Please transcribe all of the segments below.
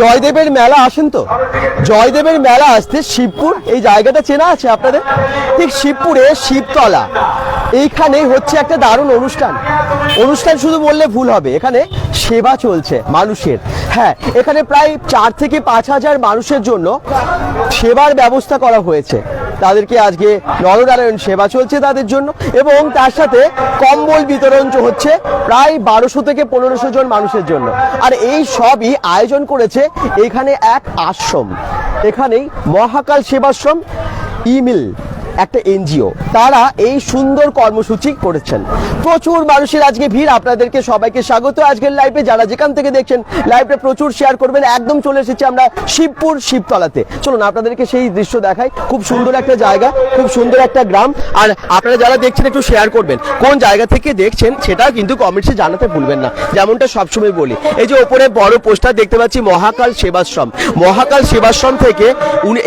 জয়দেবের মেলা, আসেন তো। জয়দেবের মেলা আসতে শিবপুর, এই জায়গাটা চেনা আছে আপনাদের? ঠিক শিবপুরে শিবতলা। এইখানে হচ্ছে একটা দারুণ অনুষ্ঠান। অনুষ্ঠান শুধু বললে ভুল হবে, এখানে সেবা চলছে মানুষের। হ্যাঁ এখানে প্রায় চার থেকে পাঁচ হাজার মানুষের জন্য সেবার ব্যবস্থা করা হয়েছে। তাদেরকে আজকে নরনারায়ণ সেবা চলছে তাদের জন্য এবং তার সাথে কম্বল বিতরণ হচ্ছে প্রায় বারোশো থেকে পনেরোশো জন মানুষের জন্য। আর এই সবই আয়োজন করেছে এখানে এক আশ্রম। এখানেই মহাকাল সেবাশ্রম, ইমিল। একটা এনজিও। তারা এই সুন্দর কর্মসূচি করেছেন। প্রচুর মানুষের আজকে ভিড়। আপনাদেরকে সবাইকে স্বাগত। আজকের লাইভে যারা যেখান থেকে দেখছেন লাইভটা প্রচুর শেয়ার করবেন। একদম চলে এসেছি আমরা শিবপুর শিবতলাতে। চলুন, আপনাদেরকে সেই দৃশ্য দেখাই। খুব সুন্দর একটা জায়গা, খুব সুন্দর একটা গ্রাম। আর আপনারা যারা দেখছেন, একটু শেয়ার করবেন। কোন জায়গা থেকে দেখছেন, সেটা কিন্তু কমেন্টসে জানাতে ভুলবেন না। যেমনটা সবসময় বলি। এই যে ওপরে বড় পোস্টার দেখতে পাচ্ছি, মহাকাল সেবাশ্রম। মহাকাল সেবাশ্রম থেকে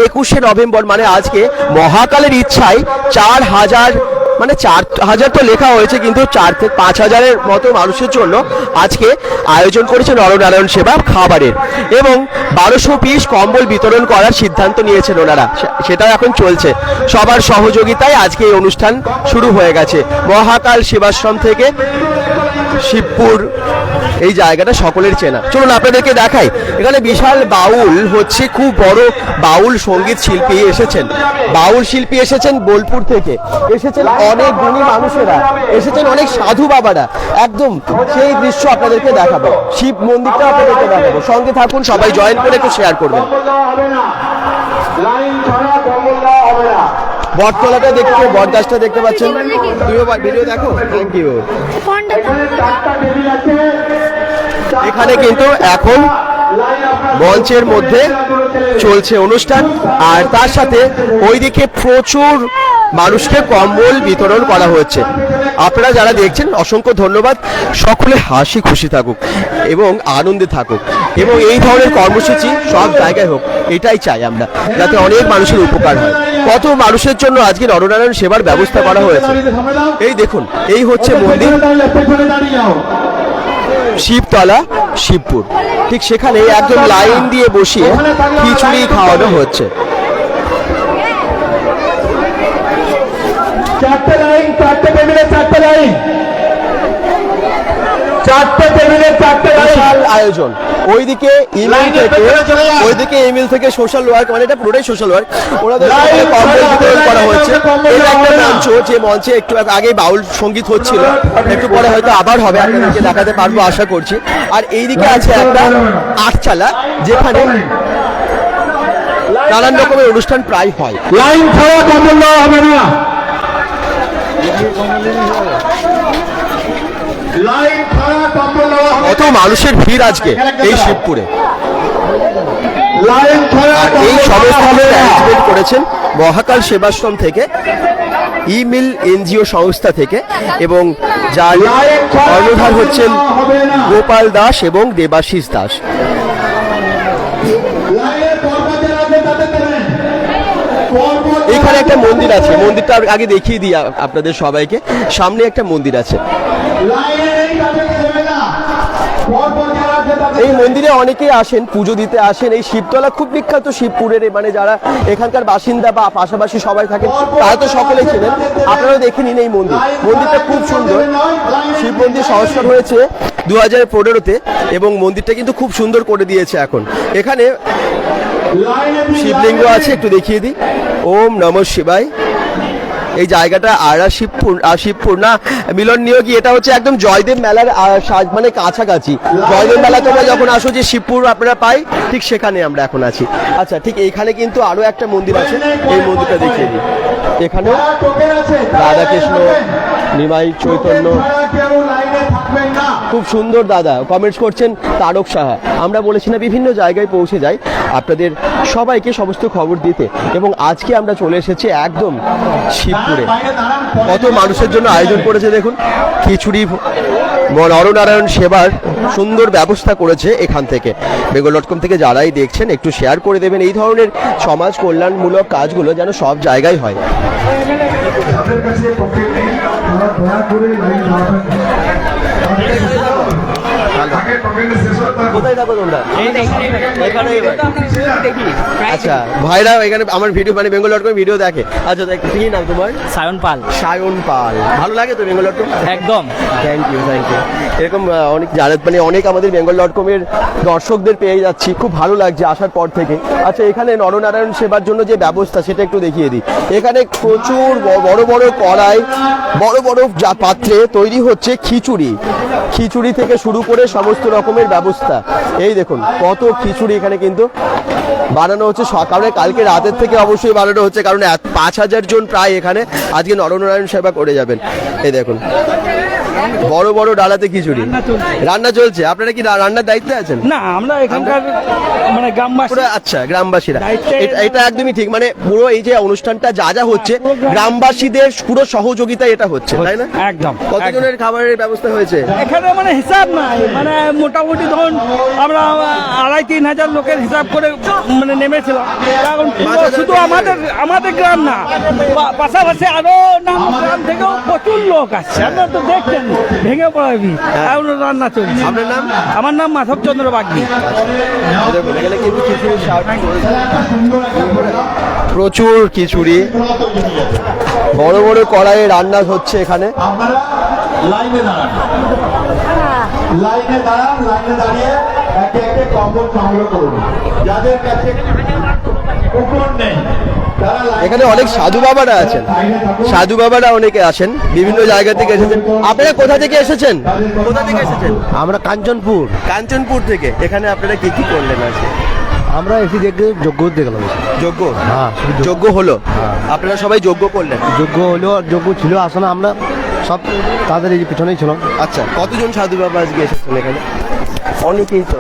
একুশে নভেম্বর মানে আজকে মহাকালের ইচ্ছায় চার হাজার মানে চার হাজার তো লেখা হয়েছে কিন্তু চার থেকে পাঁচ হাজারের মতো মানুষের জন্য আজকে আয়োজন করেছে নরনারায়ণ সেবা খাবারের। এবং বারোশো পিস কম্বল বিতরণ করার সিদ্ধান্ত নিয়েছেন ওনারা। সেটা এখন চলছে। সবার সহযোগিতায় আজকে এই অনুষ্ঠান শুরু হয়ে গেছে। মহাকাল সেবাশ্রম থেকে শিবপুর, এই জায়গাটা সকলের চেনা। চলুন আপনাদেরকে দেখাই, এখানে বিশাল বাউল হচ্ছে, খুব বড় বাউল সংগীত শিল্পী এসেছেন। বাউল শিল্পী এসেছেন বোলপুর থেকে। এসেছেন অনেক গুণী মানুষেরা, এসেছেন অনেক সাধু বাবারা। একদম সেই দৃশ্য আপনাদেরকে দেখাবো। শিব মন্দিরটা আপনাদেরকে দেখাবো। সঙ্গে থাকুন, সবাই জয়েন করে একটু শেয়ার করবেন। লাইন হবে না। বটতলাটা দেখতে, বটগাছটা দেখতে পাচ্ছেন। তুমিও ভিডিও দেখো। থ্যাংক ইউ এখানে কিন্তু এখন মঞ্চের মধ্যে চলছে অনুষ্ঠান। আর তার সাথে ওইদিকে প্রচুর মানুষকে কম্বল বিতরণ করা হচ্ছে। আপনারা যারা দেখছেন, অসংখ্য ধন্যবাদ। সকলে হাসি খুশি থাকুক এবং আনন্দে থাকুক। এবং এই ধরনের কর্মসূচি সব জায়গায় হোক, এটাই চাই আমরা, যাতে অনেক মানুষের উপকার হয়। কত মানুষের জন্য আজকে নরনারায়ণ সেবার ব্যবস্থা করা হয়েছে? এই দেখুন এই হচ্ছে মন্দির। শিবতলা শিবপুর। ঠিক সেখানে একদম লাইন দিয়ে বসিয়ে খিচুড়ি খাওয়ানো হচ্ছে। চারটে টেবিলে চারটে লাইন চারটে টেবিলে চারটে বিশাল আয়োজন। ওইদিকে ইমেল থেকে। ওইদিকে ইমেল থেকে সোশ্যাল ওয়ার্ক মানে এটা পুরোটাই সোশ্যাল ওয়ার্ক ওনাদের করা এটা একটা মঞ্চ যে মঞ্চে একটু আগে বাউল সংগীত হচ্ছিল। একটু পরে হয়তো আবার হবে আপনাদেরকে দেখাতে পারব আশা করছি। আর এইদিকে আছে একটা আটচালা যেখানে নানান রকমের অনুষ্ঠান প্রায় হয়। লাইন ছাড়া দেওয়া হবে না। লাইন ছাড়া কম্বল দেওয়া হবে কত মানুষের ভিড় আজকে এই শিবপুরে? আর এই সমস্ত অ্যারেঞ্জমেন্ট করেছেন মহাকাল সেবাশ্রম থেকে ইমিল এনজিও সংস্থা থেকে এবং যার কর্ণধার হচ্ছেন গোপাল দাস এবং দেবাশিস দাস। এখানে একটা মন্দির আছে মন্দিরটা আগে দেখিয়ে দিই আপনাদের সবাইকে। সামনে একটা মন্দির আছে। এই মন্দিরে অনেকেই আসেন, পুজো দিতে আসেন। এই শিবতলা খুব বিখ্যাত শিবপুরের মানে যারা এখানকার বাসিন্দা বা পাশাপাশি সবাই থাকেন, তারা তো সকলে ছিলেন আপনারা দেখে নিন এই মন্দির। মন্দিরটা খুব সুন্দর। শিব মন্দির সংস্কার হয়েছে দু হাজার পনেরোতে এবং মন্দিরটা কিন্তু খুব সুন্দর করে দিয়েছে এখন। এখানে শিবলিঙ্গ আছে, একটু দেখিয়ে দিই। ওম নম শিবায়। এই জায়গাটা আর শিবপুর শিবপুর না। মিলন নিয়োগী এটা হচ্ছে একদম জয়দেব মেলার মানে কাছাকাছি। জয়দেব মেলা তোমরা যখন আসো যে শিবপুর আপনারা পাই, ঠিক সেখানে আমরা এখন আছি। আচ্ছা ঠিক এইখানে কিন্তু আরও একটা মন্দির আছে, এই মন্দিরটা দেখিয়ে দিই। এখানেও রাধাকৃষ্ণ। নিমাই, চৈতন্য। খুব সুন্দর দাদা কমেন্টস করছেন তারক সাহা। আমরা বলেছি না বিভিন্ন জায়গায় পৌঁছে যাই, আপনাদের সবাইকে সমস্ত খবর দিতে। এবং আজকে আমরা চলে এসেছি একদম শিবপুরে। কত মানুষের জন্য আয়োজন করেছে দেখুন। খিচুড়ি নরনারায়ণ সেবার সুন্দর ব্যবস্থা করেছে এখান থেকে। বেঙ্গল ডট কম থেকে যারাই দেখছেন, একটু শেয়ার করে দেবেন। এই ধরনের সমাজ কল্যাণমূলক কাজগুলো যেন সব জায়গায় হয়। দয়া করে লাইন দাঁড়াবেন এখানে আচ্ছা। ভাইরা এখানে আমার ভিডিও মানে বেঙ্গল ডট কম ভিডিও দেখে। আচ্ছা দেখ কি নাম তোমার? সায়ন পাল। সায়ন পাল। ভালো লাগে তো বেঙ্গল ডট কম একদম। থ্যাংক ইউ থ্যাংক ইউ এরকম অনেক যারা মানে অনেক আমাদের বেঙ্গল ডট কমের দর্শকদের পেয়ে যাচ্ছি। খুব ভালো লাগছে আসার পর থেকে। আচ্ছা এখানে নরনারায়ণ সেবার জন্য যে ব্যবস্থা সেটা একটু দেখিয়ে দিই। এখানে প্রচুর বড় বড় কড়াই বড় বড় পাত্রে তৈরি হচ্ছে খিচুড়ি। খিচুড়ি থেকে শুরু করে সমস্ত রকমের ব্যবস্থা। এই দেখুন, কত খিচুড়ি এখানে কিন্তু বানানো হচ্ছে। সকালে কালকে রাতের থেকে অবশ্যই বানানো হচ্ছে, কারণ পাঁচ হাজার জন প্রায় এখানে আজকে নরনারায়ণ সেবা করে যাবেন। এই দেখুন। বড় বড় ডালাতে খিচুড়ি। রান্না চলছে? আপনারা কি রান্নার দায়িত্বে আছেন? না আমরা এখানকার মানে গ্রামবাসী। আচ্ছা গ্রামবাসীরা। এটা- একদমই ঠিক মানে পুরো এই যে অনুষ্ঠানটা যা যা হচ্ছে গ্রামবাসীদের পুরো সহযোগিতা এটা হচ্ছে তাই না? একদম। কতজনের খাবারের ব্যবস্থা হয়েছে? এখানে মানে হিসাব নাই মানে মোটামুটি ধরুন আমরা আড়াই তিন হাজার লোকের হিসাব করে মানে নেমেছিলাম। কারণ শুধু আমাদের আমাদের গ্রাম না পাশাপাশি আরও নাম গ্রাম থেকেও প্রচুর লোক আসছে। আপনারা তো দেখছেন। ভেঙে পড়াবি এখন রান্না চলছে। আপনার নাম? আমার নাম মাধব চন্দ্র বাগদি। রয়েছে। প্রচুর খিচুড়ি। বড় বড় কড়াইয়ে রান্না হচ্ছে এখানে। লাইনে দাঁড়ান। লাইনে দাঁড়ান লাইনে দাঁড়িয়ে একে একে কম্বল সংগ্রহ করুন। যাদের কাছে কুকুর নেই এখানে অনেক সাধু বাবারা আছেন। সাধু বাবারা অনেকে আসেন বিভিন্ন জায়গা থেকে এসেছেন। আপনারা কোথা থেকে এসেছেন? কোথা থেকে এসেছেন? আমরা কাঞ্চনপুর। কাঞ্চনপুর থেকে। এখানে আপনারা কি কি করলেন আছে আমরা এসে দেখে যোগ্য দেখলাম যোগ্য হ্যাঁ, যোগ্য হলো? আপনারা সবাই যোগ্য করলেন? যোগ্য হলো আর যোগ্য ছিল আসলে আমরা সব তাদের এই যে পিছনেই ছিল। আচ্ছা কতজন সাধু বাবা আজকে এসেছেন এখানে? অনেকেই তো।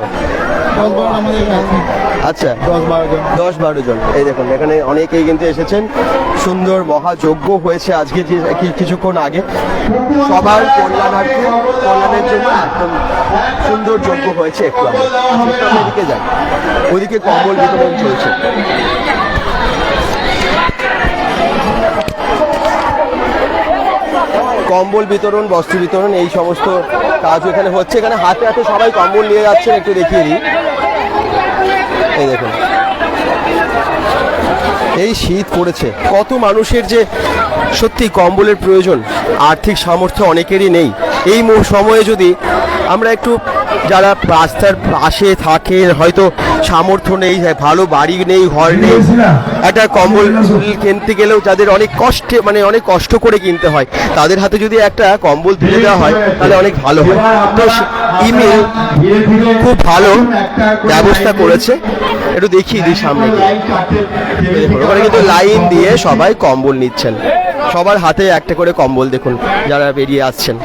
আচ্ছা দশ বারো জন দশ বারো জন। এই দেখুন এখানে অনেকেই কিন্তু এসেছেন। সুন্দর মহাযজ্ঞ হয়েছে আজকে কিছুক্ষণ আগে। সবার কল্যাণার্থে কল্যাণের জন্য একদম সুন্দর যজ্ঞ হয়েছে একটু আগে। আমরা যাই ওইদিকে কম্বল বিতরণ চলছে। কম্বল বিতরণ, বস্ত্র বিতরণ, এই সমস্ত কাজ এখানে হচ্ছে। এখানে হাতে হাতে সবাই কম্বল নিয়ে যাচ্ছেন, একটু দেখিয়ে দিই। এই দেখুন। এই শীত পড়েছে। কত মানুষের যে সত্যি কম্বলের প্রয়োজন, আর্থিক সামর্থ্য অনেকেরই নেই। এই সময়ে যদি আমরা একটু যারা রাস্তার পাশে থাকে, হয়তো সামর্থ্য নেই, ভালো বাড়ি নেই, ঘর নেই। একটা কম্বল কিনতে গেলেও যাদের অনেক কষ্টে মানে অনেক কষ্ট করে কিনতে হয়, তাদের হাতে যদি একটা কম্বল তুলে দেওয়া হয়, তাহলে অনেক ভালো হয়। তো ইমেল খুব ভালো ব্যবস্থা করেছে। একটু দেখিয়ে দিই সামনে ওখানে কিন্তু লাইন দিয়ে সবাই কম্বল নিচ্ছেন। সবার হাতে একটা করে কম্বল দেখুন, যারা বেরিয়ে আসছেন।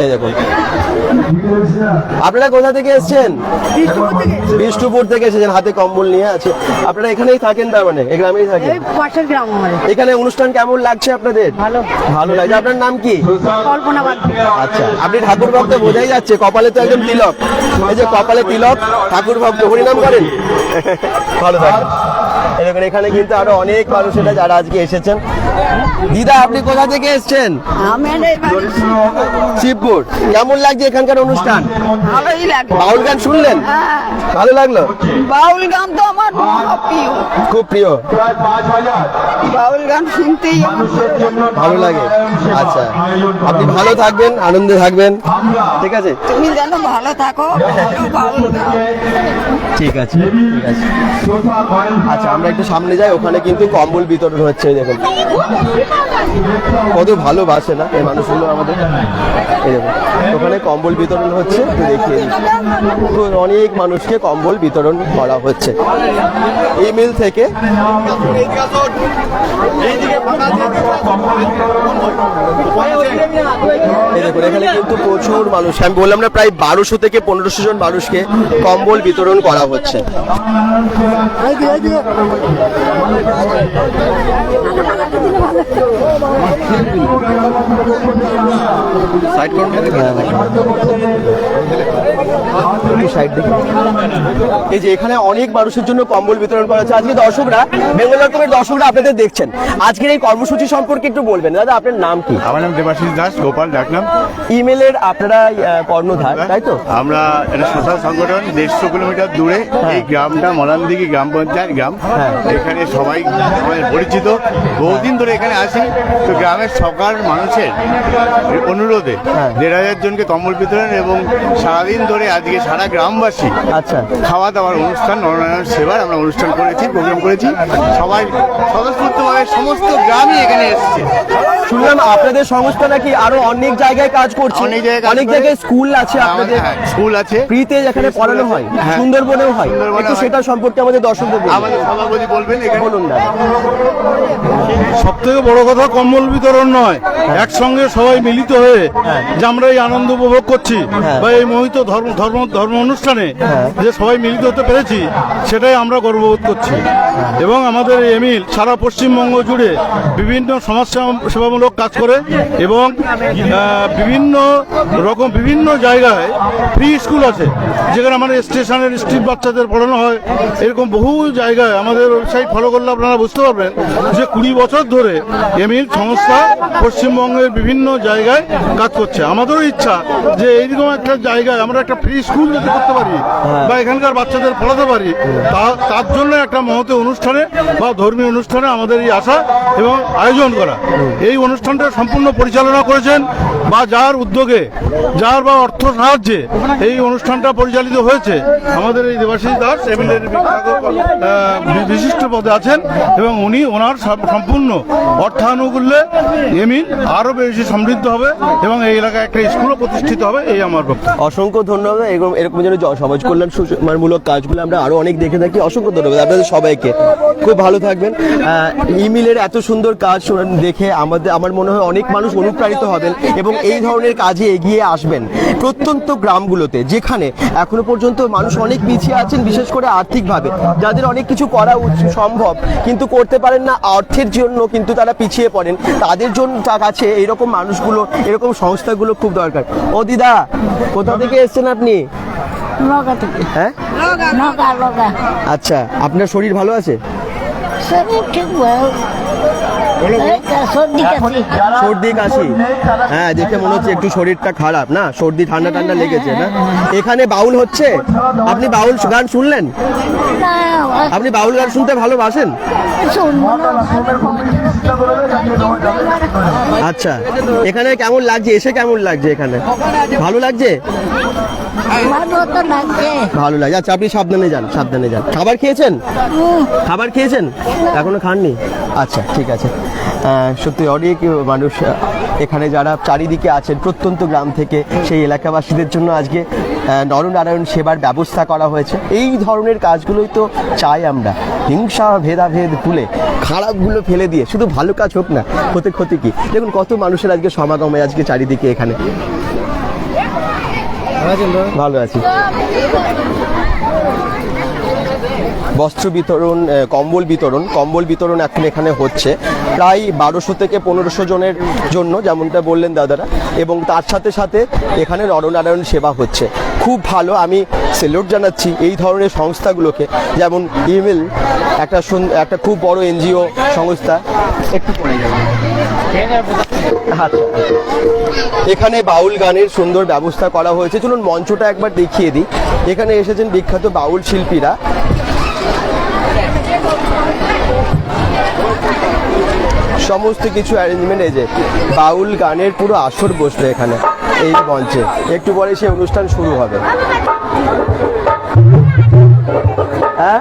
এই দেখুন আপনারা কোথা থেকে এসেছেন? বিষ্ণুপুর থেকে এসেছেন হাতে কম্বল নিয়ে। আছে আপনারা এখানেই থাকেন তার মানে? এই গ্রামেই থাকেন? পাশের গ্রাম এখানে অনুষ্ঠান কেমন লাগছে আপনাদের? ভালো। ভালো লাগছে। আপনার নাম কি? কল্পনা আচ্ছা আপনি ঠাকুর ভক্ত বোঝাই যাচ্ছে কপালে তো একদম তিলক। এই যে কপালে তিলক ঠাকুর ভক্ত হরিনাম করেন? ভালো থাকবেন। এই এখানে কিন্তু আরও অনেক মানুষ এটা যারা আজকে এসেছেন। দিদা আপনি কোথা থেকে এসেছেন? শিবপুর। কেমন লাগছে এখানকার অনুষ্ঠান? ভালোই লাগে বাউল গান শুনলেন? হ্যাঁ। ভালো লাগল? বাউল গান তো আমার প্রিয়। খুব প্রিয়। বাউল গান শুনতেই ভালো লাগে। আচ্ছা। আপনি ভালো থাকবেন আনন্দে থাকবেন। ঠিক আছে? তুমি যেন ভালো থাকো ঠিক আছে ঠিক আছে। আচ্ছা আমরা একটু সামনে যাই ওখানে কিন্তু কম্বল বিতরণ হচ্ছে দেখুন। কত ভালোবাসে না এই মানুষগুলো আমাদের। এই দেখুন ওখানে কম্বল বিতরণ হচ্ছে। একটু দেখিয়ে। তো অনেক মানুষকে কম্বল বিতরণ করা হচ্ছে। এই মিল থেকে দেখুন এখানে কিন্তু প্রচুর মানুষ। আমি বললাম না প্রায় বারোশো থেকে পনেরোশো জন মানুষকে কম্বল বিতরণ করা হচ্ছে। সাইড এই যে এখানে অনেক মানুষের জন্য কম্বল বিতরণ করা হচ্ছে। আজকে দর্শকরা বেঙ্গল ডটকমের দর্শকরা আপনাদের দেখছেন। আজকের এই কর্মসূচি সম্পর্কে একটু বলবেন। দাদা আপনার নাম কি? আমার নাম দেবাশিস দাস গোপাল ডাকনাম ইমেলের আপনারা কর্ণধার তাই তো? আমরা একটা সোশ্যাল সংগঠন দেড়শো কিলোমিটার দূরে এই গ্রামটা মলানদিঘি গ্রাম পঞ্চায়েত গ্রাম। হ্যাঁ। এখানে সবাই আমাদের পরিচিত। বহুদিন ধরে এখানে আসি তো গ্রামের সকাল মানুষের অনুরোধে হ্যাঁ। দেড় হাজার জনকে কম্বল বিতরণ এবং সারাদিন ধরে আজকে সারা গ্রামবাসী আচ্ছা। খাওয়া দাওয়ার অনুষ্ঠান নরনারায়ণ সেবার আমরা অনুষ্ঠান করেছি প্রোগ্রাম করেছি। সবাই স্বতঃস্ফূর্তভাবে সমস্ত গ্রামই এখানে এসেছে। শুনলাম আপনাদের সংস্থা নাকি আরও অনেক জায়গায় কাজ করছে। অনেক জায়গায় অনেক জায়গায় স্কুল আছে আপনাদের। হ্যাঁ, স্কুল আছে। ফ্রিতে যেখানে পড়ানো হয় হ্যাঁ। সুন্দরবনেও হয়। একটু সেটা সম্পর্কে আমাদের দর্শকদের আমাদের সভাপতি বলবেন বলুন সব থেকে বড় কথা কম্বল বিতরণ নয় একসঙ্গে সবাই মিলিত হয়ে যে আমরা এই আনন্দ উপভোগ করছি হ্যাঁ। বা এই মোহিত ধর্ম ধর্ম ধর্ম অনুষ্ঠানে যে সবাই মিলিত হতে পেরেছি সেটাই আমরা গর্ববোধ করছি। এবং আমাদের এমিল সারা পশ্চিমবঙ্গ জুড়ে বিভিন্ন সমাজ সেবা- সেবামূলক কাজ করে এবং বিভিন্ন রকম বিভিন্ন জায়গায় ফ্রি স্কুল আছে। যেখানে আমাদের স্টেশনের স্ট্রিট বাচ্চাদের পড়ানো হয়। এরকম বহু জায়গায় আমাদের ওয়েবসাইট ফলো করলে আপনারা বুঝতে পারবেন যে কুড়ি বছর ধরে এমিল সংস্থা পশ্চিমবঙ্গের বিভিন্ন জায়গায় কাজ করছে। আমাদেরও ইচ্ছা যে এইরকম একটা জায়গায় আমরা একটা ফ্রি স্কুল যদি করতে পারি বা এখানকার বাচ্চাদের পড়াতে পারি তা- তার জন্য একটা মহতে অনুষ্ঠানে বা ধর্মীয় অনুষ্ঠানে আমাদের এই আশা এবং আয়োজন করা। এই অনুষ্ঠানটা সম্পূর্ণ পরিচালনা করেছেন বা যার উদ্যোগে, যার বা অর্থ সাহায্যে এই অনুষ্ঠানটা পরিচালিত হয়েছে। আমাদের এই দেবাশিস দাস এমএলএর বিশিষ্ট পদে আছেন এবং উনি ওনার সম্পূর্ণ অর্থানুকূল্যে এমিল আরও বেশি সমৃদ্ধ হবে এবং এই এলাকায় একটা স্কুলও প্রতিষ্ঠিত হবে, এই আমার অসংখ্য ধন্যবাদ। এরকম যেন সমাজ কল্যাণ সুষমামূলক কাজগুলো আমরা আরও অনেক দেখে থাকি। অসংখ্য ধন্যবাদ। আপনাদের সবাইকে। খুব ভালো থাকবেন। ইমিলের এত সুন্দর কাজ দেখে আমাদের আমার মনে হয় অনেক মানুষ অনুপ্রাণিত হবেন এবং এই ধরনের কাজে এগিয়ে আসবেন প্রত্যন্ত গ্রামগুলোতে যেখানে এখনও পর্যন্ত মানুষ অনেক পিছিয়ে আছেন বিশেষ করে আর্থিকভাবে। যাদের অনেক কিছু করা সম্ভব কিন্তু করতে পারেন না অর্থের জন্য কিন্তু তারা পিছিয়ে পড়েন। তাদের জন্য কাছে এরকম মানুষগুলো এরকম সংস্থাগুলো খুব দরকার। ও দিদা কোথা থেকে এসেছেন আপনি? হ্যাঁ? আচ্ছা আপনার শরীর ভালো আছে? শরীর ঠিক সর্দি কাশি। সর্দি কাশি। হ্যাঁ দেখে মনে হচ্ছে একটু শরীরটা খারাপ না? সর্দি ঠান্ডা ঠান্ডা লেগেছে না? এখানে বাউল হচ্ছে? আপনি বাউল গান শুনলেন? আপনি বাউল গান শুনতে ভালোবাসেন? আচ্ছা এখানে কেমন লাগছে? এসে কেমন লাগছে এখানে? ভালো লাগছে? ভালো লাগছে। লাগে আচ্ছা আপনি সাবধানে যান সাবধানে যান। খাবার খেয়েছেন? খাবার খেয়েছেন? এখনও খাননি? আচ্ছা ঠিক আছে। সত্যি অনেক মানুষ এখানে যারা চারিদিকে আছেন প্রত্যন্ত গ্রাম থেকে সেই এলাকাবাসীদের জন্য আজকে নরনারায়ণ সেবার ব্যবস্থা করা হয়েছে। এই ধরনের কাজগুলোই তো চাই আমরা। হিংসা ভেদাভেদ ভুলে খারাপগুলো ফেলে দিয়ে শুধু ভালো কাজ হোক না হতে ক্ষতি কি? দেখুন কত মানুষের আজকে সমাগমে আজকে চারিদিকে এখানে। ভালো আছি। বস্ত্র বিতরণ কম্বল বিতরণ। কম্বল বিতরণ এখন এখানে হচ্ছে প্রায় বারোশো থেকে পনেরোশো জনের জন্য, যেমনটা বললেন দাদারা। এবং তার সাথে সাথে এখানে নরনারায়ণ সেবা হচ্ছে। খুব ভালো, আমি সেলুট জানাচ্ছি এই ধরনের সংস্থাগুলোকে। যেমন ইমেল, একটা একটা খুব বড় এনজিও সংস্থা। একটু পরে যাবে। আচ্ছা। এখানে বাউল গানের সুন্দর ব্যবস্থা করা হয়েছে। চলুন মঞ্চটা একবার দেখিয়ে দিই। এখানে এসেছেন বিখ্যাত বাউল শিল্পীরা। সমস্ত কিছু অ্যারেঞ্জমেন্ট এই যে বাউল গানের পুরো আসর বসবে এখানে, এই মঞ্চে। একটু পরে সেই অনুষ্ঠান শুরু হবে। হ্যাঁ?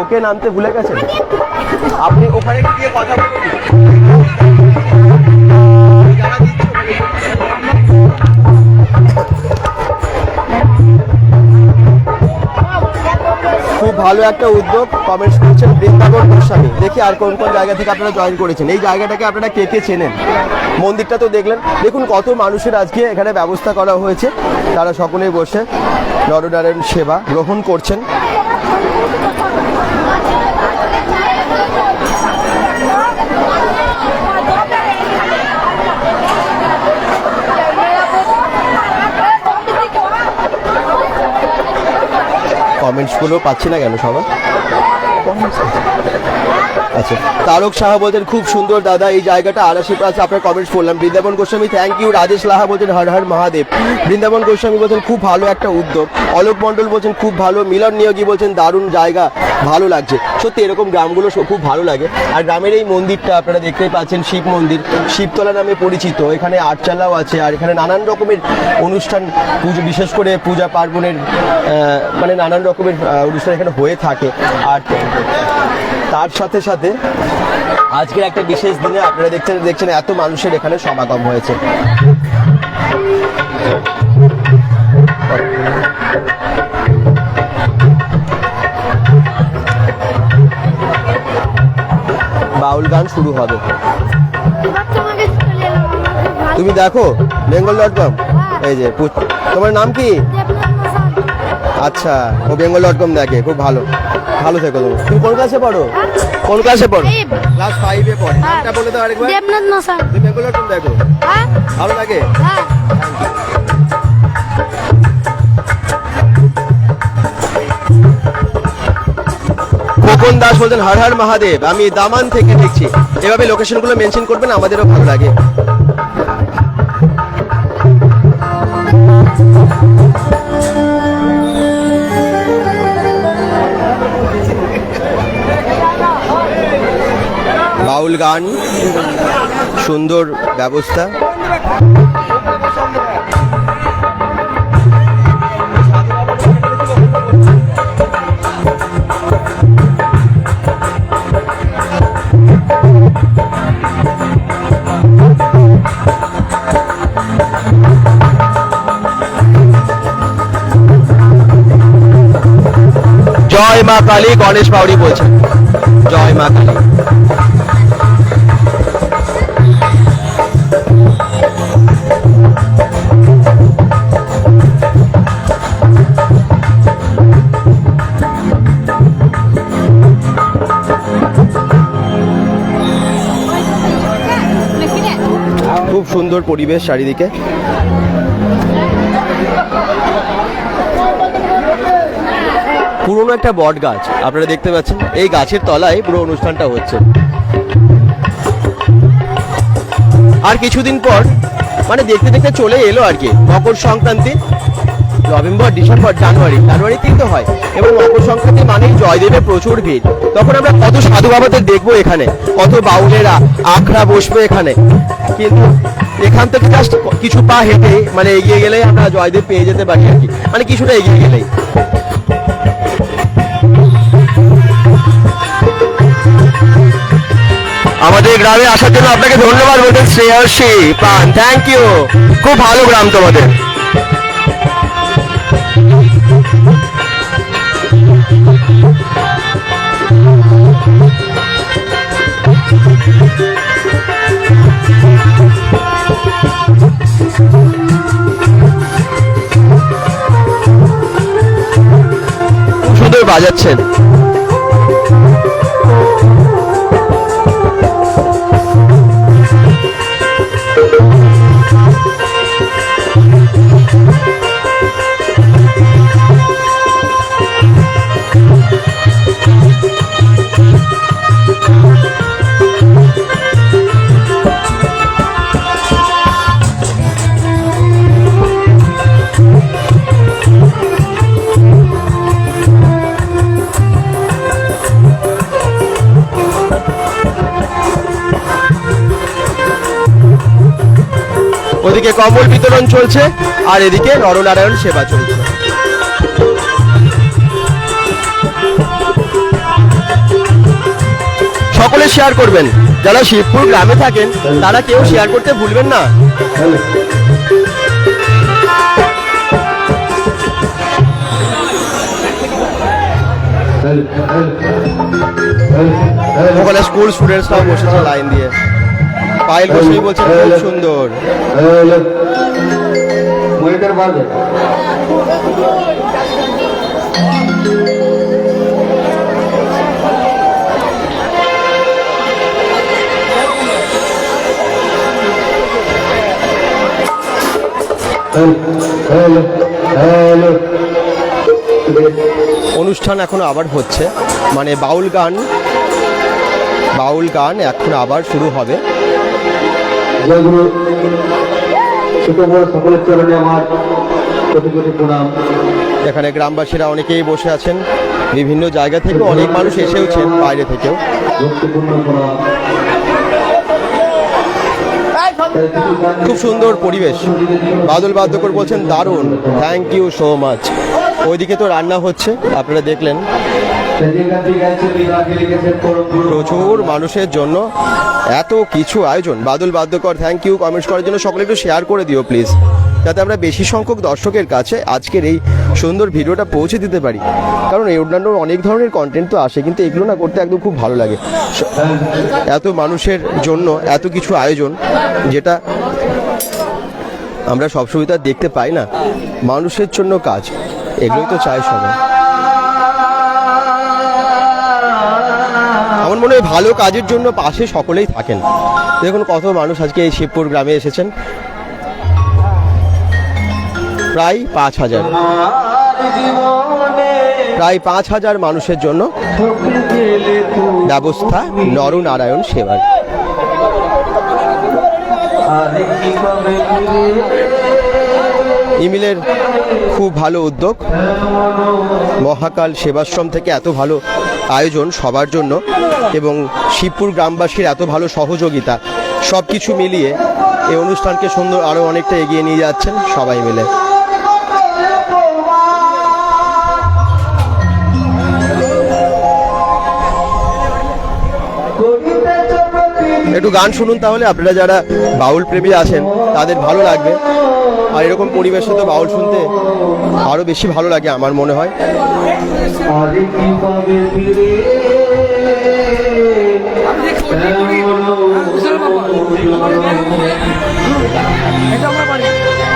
ওকে নামতে ভুলে গেছে আপনি ওখানে গিয়ে কথা বলুন। খুব ভালো একটা উদ্যোগ কমেন্টস করছেন বৃন্দাবন গোস্বামী। দেখি আর কোন কোন জায়গা থেকে আপনারা জয়েন করেছেন। এই জায়গাটাকে আপনারা কে কে চেনেন? মন্দিরটা তো দেখলেন। দেখুন কত মানুষের আজকে এখানে ব্যবস্থা করা হয়েছে। তারা সকলেই বসে নরনারায়ণ সেবা গ্রহণ করছেন। কমেন্টসগুলো পাচ্ছি না কেন সবার আচ্ছা তারক সাহা বলছেন, খুব সুন্দর দাদা, এই জায়গাটা আড়াশি আছে আপনার কমেন্টস পড়লাম। বৃন্দাবন গোস্বামী থ্যাংক ইউ রাজেশ লাহা বলছেন, হর হর মহাদেব। বৃন্দাবন গোস্বামী বলছেন, খুব ভালো একটা উদ্যোগ। অলোক মণ্ডল বলছেন, খুব ভালো। মিলন নিয়োগী বলছেন, দারুণ জায়গা। ভালো লাগছে। সত্যি এরকম গ্রামগুলো খুব ভালো লাগে। আর গ্রামের এই মন্দিরটা আপনারা দেখতেই পাচ্ছেন, শিব মন্দির। শিবতলা নামে পরিচিত। এখানে আটচালাও আছে আর এখানে নানান রকমের অনুষ্ঠান, পুজো বিশেষ করে পূজা পার্বণের মানে নানান রকমের অনুষ্ঠান এখানে হয়ে থাকে। আর তার সাথে সাথে আজকের একটা বিশেষ দিনে আপনারা দেখছেন দেখছেন এত মানুষের এখানে সমাগম হয়েছে। গান শুরু হবে। তুমি দেখো বেঙ্গল ডট কম এই যে তোমার নাম কি? আচ্ছা ও বেঙ্গল ডট কম দেখে খুব ভালো। ভালো থেকো তুমি। তুমি কোন ক্লাসে পড়ো? কোন ক্লাসে পড়ো? ক্লাস ফাইভে পড়ো। নামটা বলে দাও আরেকবার। দেবনাথ তুমি বেঙ্গল ডট কম দেখো। হ্যাঁ। ভালো লাগে? হ্যাঁ। খোকন দাস বলছেন, হর হর মহাদেব, আমি দামান থেকে দেখছি। এভাবে লোকেশনগুলো মেনশন করবেন, আমাদেরও ভালো লাগে। বাউল গান, সুন্দর ব্যবস্থা। মা কালী গণেশ বাউরি বলছেন। জয় মা কালী খুব সুন্দর পরিবেশ চারিদিকে। পুরনো একটা বট গাছ। আপনারা দেখতে পাচ্ছেন, এই গাছের তলায় পুরো অনুষ্ঠানটা হচ্ছে। আর কিছুদিন পর মানে দেখতে দেখতে চলে এলো আর কি, Makar Sankranti. November, December, January জানুয়ারিতেই তো হয়। এবং মকর সংক্রান্তি মানেই জয়দেবের প্রচুর ভিড়। তখন আমরা কত সাধু বাবাদের দেখব এখানে, কত বাউলেরা আখড়া বসবে এখানে। কিন্তু এখান থেকে জাস্ট কিছু পা হেঁটে মানে এগিয়ে গেলেই আমরা জয়দেব পেয়ে যেতে পারি আর কি। মানে কিছুটা এগিয়ে গেলেই। আমাদের গ্রামে আসার জন্য আপনাকে ধন্যবাদ বলতেন শ্রেয়সী পান। থ্যাংক ইউ খুব ভালো গ্রাম তোমাদের। বাজাচ্ছেন। ওদিকে কম্বল বিতরণ চলছে আর এদিকে নরনারায়ণ সেবা চলছে সকলে শেয়ার করবেন যারা শিবপুর গ্রামে থাকেন তারা কেউ শেয়ার করতে ভুলবেন না স্কুল স্টুডেন্টসরাও বসেছে লাইন দিয়ে পায়েল বসেই বলছে খুব সুন্দর। মনিটর বাজে অনুষ্ঠান এখন আবার হচ্ছে। মানে বাউল গান বাউল গান এখন আবার শুরু হবে। জয়গুরু ছোট বড় সকলের চরণে আমার কোটি কোটি প্রণাম। এখানে গ্রামবাসীরা অনেকেই বসে আছেন। বিভিন্ন জায়গা থেকে অনেক মানুষ এসেওছেন বাইরে থেকেও। খুব সুন্দর পরিবেশ। বাদল বাদ্যকর বলছেন দারুণ। থ্যাংক ইউ সো মাচ ওইদিকে তো রান্না হচ্ছে আপনারা দেখলেন। প্রচুর মানুষের জন্য এত কিছু আয়োজন। Badal Badyakar thank you comments করার জন্য সকলে একটু শেয়ার করে দিও প্লিজ যাতে আমরা বেশি সংখ্যক দর্শকের কাছে আজকের এই সুন্দর ভিডিওটা পৌঁছে দিতে পারি। কারণ এই অন্যান্য অনেক ধরনের কন্টেন্ট তো আসে, কিন্তু এগুলো না করতে একদম খুব ভালো লাগে। এত মানুষের জন্য এত কিছু আয়োজন, যেটা আমরা সবসময় তো দেখতে পাই না। মানুষের জন্য কাজ, এগুলোই তো চাই সবাই। মনে হয় ভালো কাজের জন্য পাশে সকলেই থাকেন। দেখুন কত মানুষ আজকে এই শিবপুর গ্রামে এসেছেন। প্রায় পাঁচ হাজার। প্রায় পাঁচ হাজার মানুষের জন্য ব্যবস্থা নরনারায়ণ সেবার। ইমিলের খুব ভালো উদ্যোগ। মহাকাল সেবাশ্রম থেকে এত ভালো আয়োজন সবার জন্য এবং শিবপুর গ্রামবাসীর এত ভালো সহযোগিতা সব কিছু মিলিয়ে এই অনুষ্ঠানকে সুন্দর আরও অনেকটা এগিয়ে নিয়ে যাচ্ছেন সবাই মিলে। একটু গান শুনুন তাহলে, আপনারা যারা বাউল প্রেমী আছেন, তাদের ভালো লাগবে। আর এরকম পরিবেশে তো বাউল শুনতে আরও বেশি ভালো লাগে আমার মনে হয়। আরে কি পাবে ফিরে? এটা আমার বাড়ি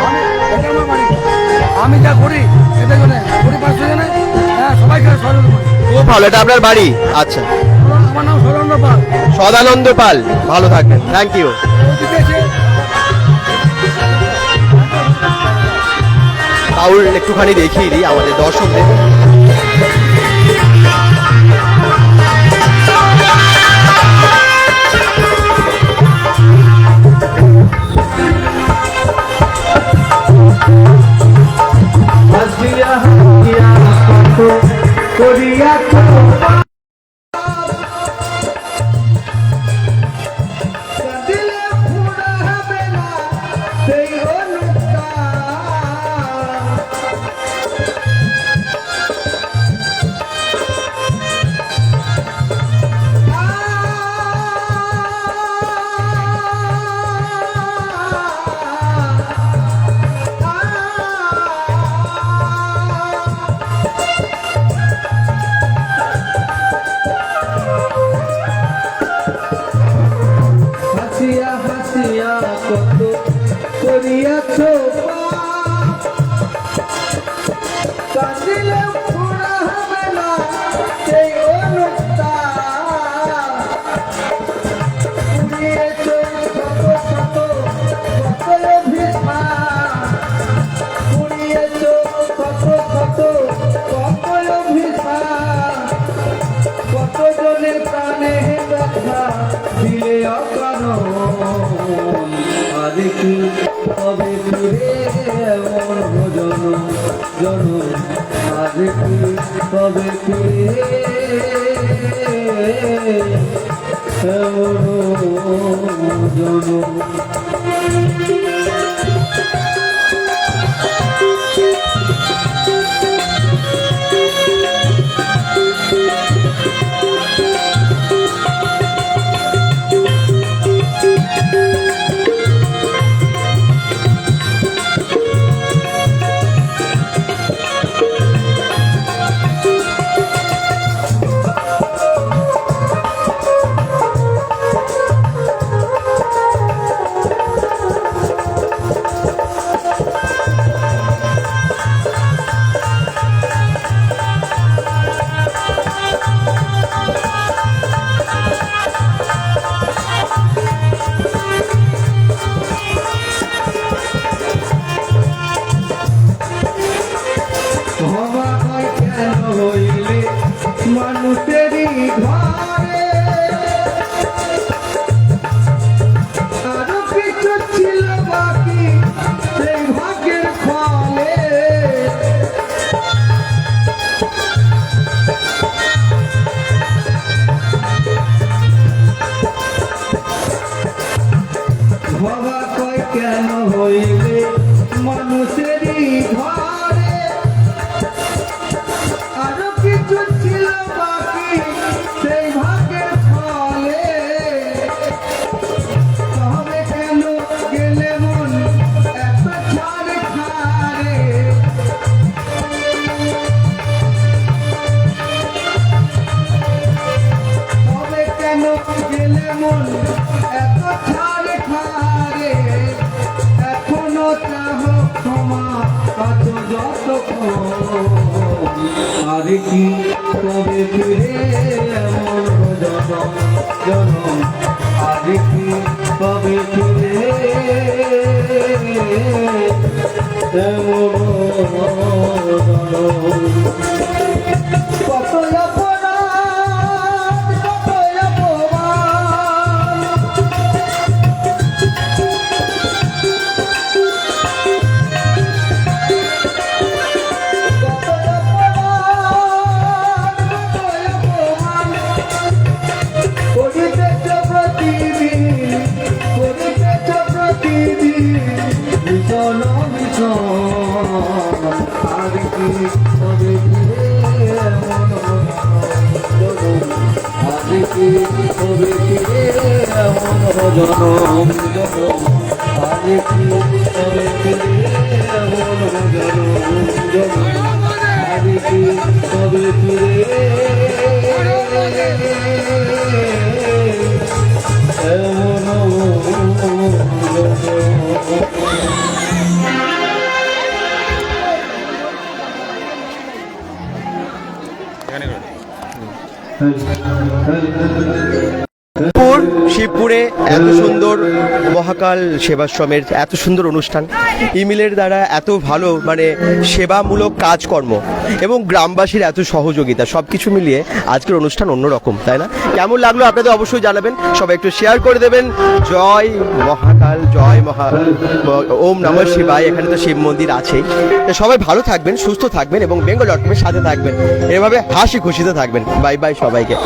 আমি এটা আমার বাড়ি আমি যা করি এটা জন্য করি পাঁচশো জনে হ্যাঁ সবাইকে সরল খুব ভালো এটা আপনার বাড়ি? আচ্ছা। আমার নাম সরেন্দ্র পাল। সদানন্দ পাল ভালো থাকবেন থ্যাংক ইউ বাউল একটুখানি দেখিয়ে দিই আমাদের দর্শকদের। করিয়া জন আজ কি তবে ফিরে এমন আর শিবপুর, শিবপুরে এত সুন্দর মহাকাল সেবাশ্রমের এত সুন্দর অনুষ্ঠান। ইমিলের দ্বারা এত ভালো মানে সেবামূলক কাজকর্ম এবং গ্রামবাসীর এত সহযোগিতা সব কিছু মিলিয়ে আজকের অনুষ্ঠান অন্যরকম, তাই না? কেমন লাগল আপনাদের অবশ্যই জানাবেন। সবাই একটু শেয়ার করে দেবেন। জয় মহাকাল, জয় মহা ওম নমঃ শিবায়, এখানে তো শিব মন্দির আছেই। সবাই ভালো থাকবেন, সুস্থ থাকবেন এবং বেঙ্গল ডট কমের সাথে থাকবেন। এভাবে হাসি খুশিতে থাকবেন। বাই বাই সবাইকে।